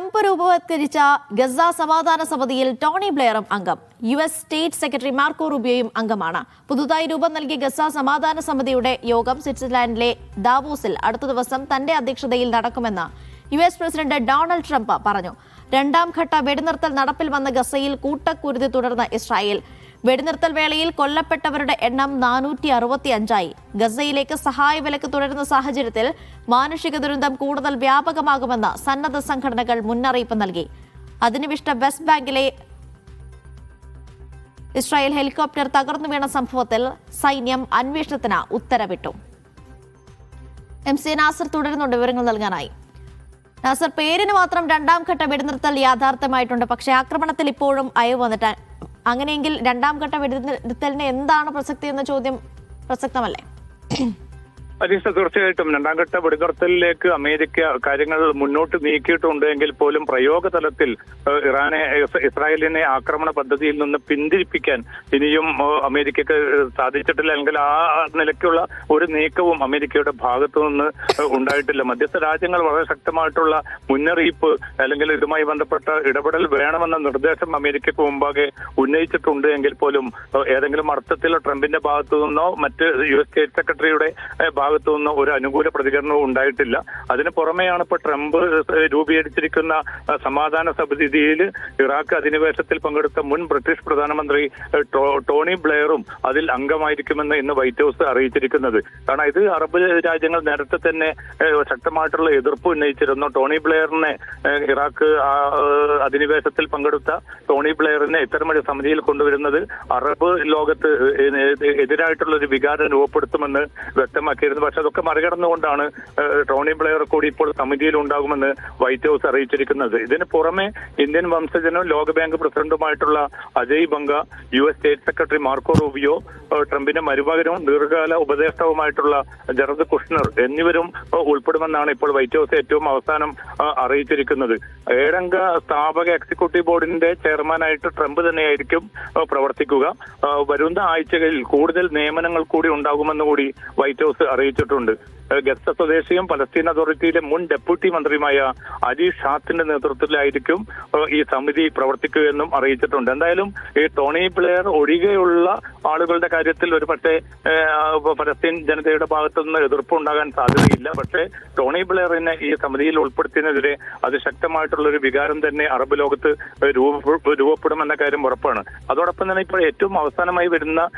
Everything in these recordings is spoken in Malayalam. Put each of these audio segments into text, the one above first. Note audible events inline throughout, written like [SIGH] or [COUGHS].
ട്രംപ് രൂപവത്കരിച്ച ഗസ സമാധാന സമിതിയിൽ ടോണി ബ്ലെയറും അംഗം. U S state secretary Marco റൂബിയോയും അംഗമാണ്. പുതുതായി രൂപം നൽകിയ ഗസ സമാധാന സമിതിയുടെ യോഗം സ്വിറ്റ്സർലാൻഡിലെ ദാവോസിൽ അടുത്ത ദിവസം തന്റെ അധ്യക്ഷതയിൽ നടക്കുമെന്ന് U S president Donald Trump പറഞ്ഞു. രണ്ടാം ഘട്ട വെടിനിർത്തൽ നടപ്പിൽ വന്ന ഗസയിൽ കൂട്ടക്കുരുതി തുടർന്ന് ഇസ്രായേൽ. വെടിനിർത്തൽ വേളയിൽ കൊല്ലപ്പെട്ടവരുടെ എണ്ണം നാനൂറ്റി അറുപത്തി അഞ്ചായി ഗസയിലേക്ക് സഹായ വിലക്ക് തുടരുന്ന സാഹചര്യത്തിൽ മാനുഷിക ദുരന്തം കൂടുതൽ വ്യാപകമാകുമെന്ന് സന്നദ്ധ സംഘടനകൾ മുന്നറിയിപ്പ് നൽകി. അധിനിവിഷ്ട വെസ്റ്റ് ബാങ്കിലെ ഇസ്രായേൽ ഹെലികോപ്റ്റർ തകർന്നു വീണ സംഭവത്തിൽ സൈന്യം അന്വേഷണത്തിന് ഉത്തരവിട്ടു. എം സി നാസർ തുടരുന്നുണ്ട് വിവരങ്ങൾ നൽകാനായി. നാസർ പേരിന് മാത്രം രണ്ടാം ഘട്ട വെടിനിർത്തൽ യാഥാർത്ഥ്യമായിട്ടുണ്ട്. പക്ഷേ ആക്രമണത്തിൽ ഇപ്പോഴും അയവ് വന്നിട്ട് അങ്ങനെയെങ്കിൽ രണ്ടാം ഘട്ട വെടിനിർത്തലിന് എന്താണ് പ്രസക്തി എന്ന ചോദ്യം പ്രസക്തമല്ലേ? [COUGHS] അനീഷ തീർച്ചയായിട്ടും. രണ്ടാം ഘട്ട വെടിനിർത്തലിലേക്ക് അമേരിക്ക കാര്യങ്ങൾ മുന്നോട്ട് നീക്കിയിട്ടുണ്ട് എങ്കിൽ പോലും പ്രയോഗ തലത്തിൽ ഇറാനെ ഇസ്രായേലിനെ ആക്രമണ പദ്ധതിയിൽ നിന്ന് പിന്തിരിപ്പിക്കാൻ ഇനിയും അമേരിക്കക്ക് സാധിച്ചിട്ടില്ല. അല്ലെങ്കിൽ ആ നിലയ്ക്കുള്ള ഒരു നീക്കവും അമേരിക്കയുടെ ഭാഗത്തു നിന്ന് ഉണ്ടായിട്ടില്ല. മധ്യസ്ഥ രാജ്യങ്ങൾ വളരെ ശക്തമായിട്ടുള്ള മുന്നറിയിപ്പ് അല്ലെങ്കിൽ ഇതുമായി ബന്ധപ്പെട്ട ഇടപെടൽ വേണമെന്ന നിർദ്ദേശം അമേരിക്കക്ക് മുമ്പാകെ ഉന്നയിച്ചിട്ടുണ്ട് എങ്കിൽ പോലും ഏതെങ്കിലും അർത്ഥത്തിൽ ട്രംപിന്റെ ഭാഗത്തു നിന്നോ മറ്റ് യു എസ് സ്റ്റേറ്റ് സെക്രട്ടറിയുടെ ഭാഗത്തു നിന്നോ ഒരു അനുകൂല പ്രതികരണവും ഉണ്ടായിട്ടില്ല. അതിന് പുറമെയാണ് ഇപ്പോൾ ട്രംപ് രൂപീകരിച്ചിരിക്കുന്ന സമാധാന സമിതിയിൽ ഇറാഖ് അധിനിവേശത്തിൽ പങ്കെടുത്ത മുൻ ബ്രിട്ടീഷ് പ്രധാനമന്ത്രി ടോണി ബ്ലെയറും അതിൽ അംഗമായിരിക്കുമെന്ന് ഇന്ന് വൈറ്റ് ഹൗസ് അറിയിച്ചിരിക്കുന്നത്. കാരണം ഇത് അറബ് രാജ്യങ്ങൾ നേരത്തെ തന്നെ ശക്തമായിട്ടുള്ള എതിർപ്പ് ഉന്നയിച്ചിരുന്നു. ടോണി ബ്ലെയറിനെ ഇറാഖ് അധിനിവേശത്തിൽ പങ്കെടുത്ത ടോണി ബ്ലെയറിനെ ഇത്തരമൊരു സമിതിയിൽ കൊണ്ടുവരുന്നത് അറബ് ലോകത്ത് എതിരായിട്ടുള്ള ഒരു വികാരം രൂപപ്പെടുത്തുമെന്ന് വ്യക്തമാക്കിയിരുന്നു. പക്ഷെ അതൊക്കെ മറികടന്നുകൊണ്ടാണ് ടോണി ബ്ലെയർ കൂടി ഇപ്പോൾ സമിതിയിൽ ഉണ്ടാകുമെന്ന് വൈറ്റ് ഹൗസ് അറിയിച്ചിരിക്കുന്നത്. ഇതിന് പുറമെ ഇന്ത്യൻ വംശജനും ലോകബാങ്ക് പ്രസിഡന്റുമായിട്ടുള്ള Ajay Banga U S state secretary Marco Rubio ട്രംപിന്റെ മരുമകനും ദീർഘകാല ഉപദേഷ്ടാവുമായിട്ടുള്ള ജറദ് കുഷ്ണർ എന്നിവരും ഉൾപ്പെടുമെന്നാണ് ഇപ്പോൾ വൈറ്റ് ഹൗസ് ഏറ്റവും അവസാനം അറിയിച്ചിരിക്കുന്നത്. ഏഴംഗ സ്ഥാപക എക്സിക്യൂട്ടീവ് ബോർഡിന്റെ ചെയർമാനായിട്ട് ട്രംപ് തന്നെയായിരിക്കും പ്രവർത്തിക്കുക. വരുന്ന ആഴ്ചകളിൽ കൂടുതൽ നിയമനങ്ങൾ കൂടി ഉണ്ടാകുമെന്ന് കൂടി വൈറ്റ് ഹൗസ് അറിയിച്ചിട്ടുണ്ട്. ഗസ സ്വദേശിയും പലസ്തീൻ അതോറിറ്റിയിലെ മുൻ ഡെപ്യൂട്ടി മന്ത്രിയുമായ അലി ഷാത്തിന്റെ നേതൃത്വത്തിലായിരിക്കും ഈ സമിതി പ്രവർത്തിക്കുകയെന്നും അറിയിച്ചിട്ടുണ്ട്. എന്തായാലും ഈ ടോണി പ്ലെയർ ഒഴികെയുള്ള ആളുകളുടെ കാര്യത്തിൽ ഒരു പക്ഷേ പലസ്തീൻ ജനതയുടെ ഭാഗത്തു നിന്ന് എതിർപ്പ് ഉണ്ടാകാൻ സാധ്യതയില്ല. പക്ഷേ ടോണി പ്ലെയറിനെ ഈ സമിതിയിൽ ഉൾപ്പെടുത്തിയതിനെതിരെ അതിശക്തമായിട്ടുള്ള ഒരു വികാരം തന്നെ അറബ് ലോകത്ത് രൂപ- രൂപപ്പെടുമെന്ന കാര്യം ഉറപ്പാണ്. അതോടൊപ്പം തന്നെ ഇപ്പോൾ ഏറ്റവും അവസാനമായി വരുന്ന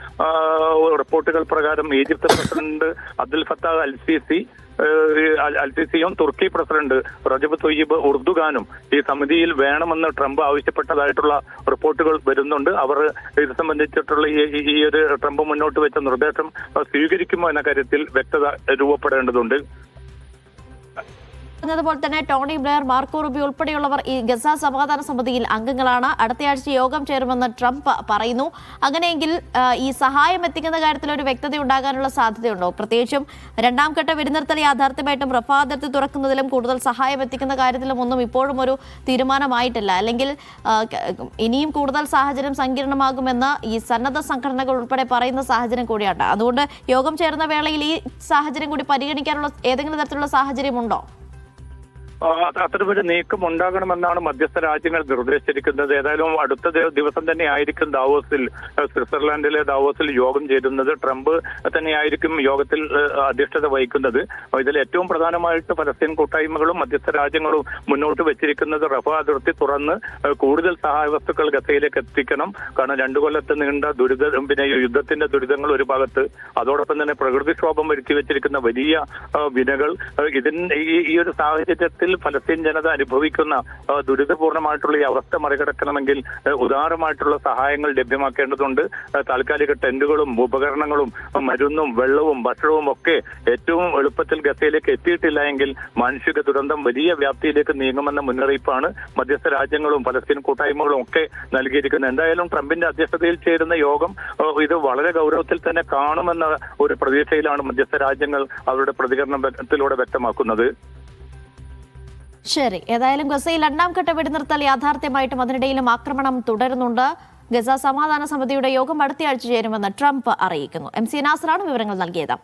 റിപ്പോർട്ടുകൾ പ്രകാരം Egypt president Abdul Fattah al Sisi ഏഹ്, അൽ- അൽ സിസിയും തുർക്കി പ്രസിഡന്റ് റജബ് തൊയ്യബ് ഉർദുഖാനും ഈ സമിതിയിൽ വേണമെന്ന് ട്രംപ് ആവശ്യപ്പെട്ടതായിട്ടുള്ള റിപ്പോർട്ടുകൾ വരുന്നുണ്ട്. അവർ ഇത് സംബന്ധിച്ചിട്ടുള്ള ഈ ഒരു ട്രംപ് മുന്നോട്ട് വെച്ച നിർദ്ദേശം സ്വീകരിക്കുമോ എന്ന കാര്യത്തിൽ വ്യക്തത രൂപപ്പെടേണ്ടതുണ്ട്. പറഞ്ഞതുപോലെ തന്നെ ടോണി ബ്ലെയർ മാർക്കോ റുബി ഉൾപ്പെടെയുള്ളവർ ഈ ഗസ സമാധാന സമിതിയിൽ അംഗങ്ങളാണ്. അടുത്തയാഴ്ച യോഗം ചേരുമെന്ന് ട്രംപ് പറയുന്നു. അങ്ങനെയെങ്കിൽ ഈ സഹായം എത്തിക്കുന്ന കാര്യത്തിൽ ഒരു വ്യക്തത ഉണ്ടാകാനുള്ള സാധ്യതയുണ്ടോ? പ്രത്യേകിച്ചും രണ്ടാം ഘട്ട വെടിനിർത്തൽ യാഥാർത്ഥ്യമായിട്ടും റഫാദർത്തി തുറക്കുന്നതിലും കൂടുതൽ സഹായം എത്തിക്കുന്ന കാര്യത്തിലും ഒന്നും ഇപ്പോഴും ഒരു തീരുമാനമായിട്ടില്ല. അല്ലെങ്കിൽ ഇനിയും കൂടുതൽ സാഹചര്യം സങ്കീർണമാകുമെന്ന് ഈ സന്നദ്ധ സംഘടനകൾ ഉൾപ്പെടെ പറയുന്ന സാഹചര്യം കൂടിയാണ്. അതുകൊണ്ട് യോഗം ചേർന്ന വേളയിൽ ഈ സാഹചര്യം കൂടി പരിഗണിക്കാനുള്ള ഏതെങ്കിലും തരത്തിലുള്ള സാഹചര്യമുണ്ടോ? അത്തരമൊരു നീക്കം ഉണ്ടാകണമെന്നാണ് മധ്യസ്ഥ രാജ്യങ്ങൾ നിർദ്ദേശിച്ചിരിക്കുന്നത്. ഏതായാലും അടുത്ത ദിവസം തന്നെ ആയിരിക്കും ദാവോസിൽ സ്വിറ്റ്സർലാൻഡിലെ ദാവോസിൽ യോഗം ചേരുന്നത്. ട്രംപ് തന്നെയായിരിക്കും യോഗത്തിൽ അധ്യക്ഷത വഹിക്കുന്നത്. ഇതിൽ ഏറ്റവും പ്രധാനമായിട്ട് പലസ്തീൻ കൂട്ടായ്മകളും മധ്യസ്ഥ രാജ്യങ്ങളും മുന്നോട്ട് വെച്ചിരിക്കുന്നത് റഫ അതിർത്തി തുറന്ന് കൂടുതൽ സഹായ വസ്തുക്കൾ ഗസയിലേക്ക് എത്തിക്കണം. കാരണം രണ്ടു കൊല്ലത്ത് നീണ്ട ദുരിത പിന്നെ യുദ്ധത്തിന്റെ ദുരിതങ്ങൾ ഒരു ഭാഗത്ത് അതോടൊപ്പം തന്നെ പ്രകൃതിക്ഷോഭം വരുത്തി വെച്ചിരിക്കുന്ന വലിയ വിനകൾ. ഇതിന് ഈ ഒരു സാഹചര്യത്തിൽ ഫലസ്തീൻ ജനത അനുഭവിക്കുന്ന ദുരിതപൂർണമായിട്ടുള്ള ഈ അവസ്ഥ മറികടക്കണമെങ്കിൽ ഉദാരമായിട്ടുള്ള സഹായങ്ങൾ ലഭ്യമാക്കേണ്ടതുണ്ട്. താൽക്കാലിക ടെന്റുകളും ഉപകരണങ്ങളും മരുന്നും വെള്ളവും ഭക്ഷണവും ഒക്കെ ഏറ്റവും എളുപ്പത്തിൽ ഗസയിലേക്ക് എത്തിയിട്ടില്ല എങ്കിൽ മാനുഷിക ദുരന്തം വലിയ വ്യാപ്തിയിലേക്ക് നീങ്ങുമെന്ന മുന്നറിയിപ്പാണ് മധ്യസ്ഥ രാജ്യങ്ങളും ഫലസ്തീൻ കൂട്ടായ്മകളും ഒക്കെ നൽകിയിരിക്കുന്നത്. എന്തായാലും ട്രംപിന്റെ അധ്യക്ഷതയിൽ ചേരുന്ന യോഗം ഇത് വളരെ ഗൗരവത്തിൽ തന്നെ കാണുമെന്ന ഒരു പ്രതീക്ഷയിലാണ് മധ്യസ്ഥ രാജ്യങ്ങൾ അവരുടെ പ്രതികരണത്തിലൂടെ വ്യക്തമാക്കുന്നത്. ശരി. ഏതായാലും ഗസയിൽ രണ്ടാം ഘട്ട വെടിനിർത്തൽ യാഥാർത്ഥ്യമായിട്ടും അതിനിടയിലും ആക്രമണം തുടരുന്നുണ്ട്. ഗസ സമാധാന സമിതിയുടെ യോഗം അടുത്തയാഴ്ച ചേരുമെന്ന് ട്രംപ് അറിയിക്കുന്നു. എം സി നാസറാണ് വിവരങ്ങൾ നൽകിയത്.